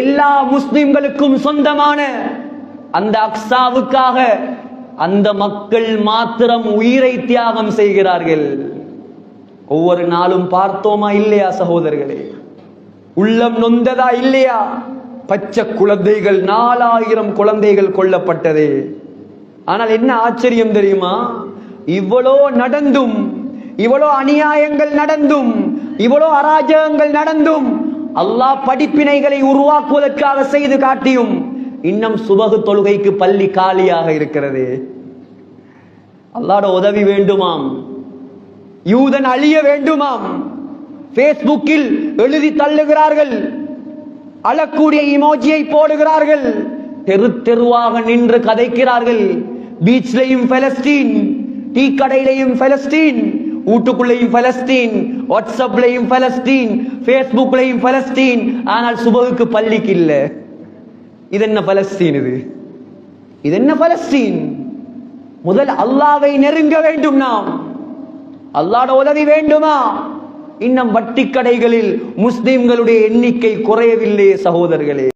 எல்லா முஸ்லிம்களுக்கும் சொந்தமான அந்த அக்ஸாவுக்காக அந்த மக்கள் மாத்திரம் உயிரை தியாகம் செய்கிறார்கள். ஒவ்வொரு நாளும் பார்த்தோமா இல்லையா சகோதரர்களே? உள்ளம் நொந்ததா இல்லையா? பச்சை குழந்தைகள் நாலாயிரம் குழந்தைகள் கொல்லப்பட்டது. ஆனால் என்ன ஆச்சரியம் தெரியுமா? இவ்வளோ நடந்தும் இவ்வளோ அநியாயங்கள் நடந்தும் இவ்வளோ அராஜகங்கள் நடந்தும் அல்லாஹ் படிப்பினைகளை உருவாக்குவதற்காக செய்து காட்டியும் இன்னும் சுபகு தொழுகைக்கு பள்ளி காலியாக இருக்கிறது. அல்லாட உதவி வேண்டுமாம். யூதன் அழிய வேண்டுமாம். பேஸ்புக்கில் எழுதி தள்ளுகிறார்கள். அழக்கூடிய இமோஜியை போடுகிறார்கள். தெரு தெருவாக நின்று கதைக்கிறார்கள். பீச்லையும் பலஸ்தீன் டீ கடையிலையும் பலஸ்தீன் வீட்டுக்குள்ளேயும் பலஸ்தீன் வாட்ஸ்அப்லையும் பலஸ்தீன் பேஸ்புக்லையும் பலஸ்தீன். ஆனால் சுபகுக்கு பள்ளிக்கு இல்லை. இது என்ன பலஸ்தீன் இது? இது என்ன பலஸ்தீன்? முதல் அல்லாவை நெருங்க வேண்டும் நாம். அல்லாட உதவி வேண்டுமா? இன்னும் வட்டி கடைகளில் முஸ்லிம்களுடைய எண்ணிக்கை குறையவில்லையே சகோதரர்களே.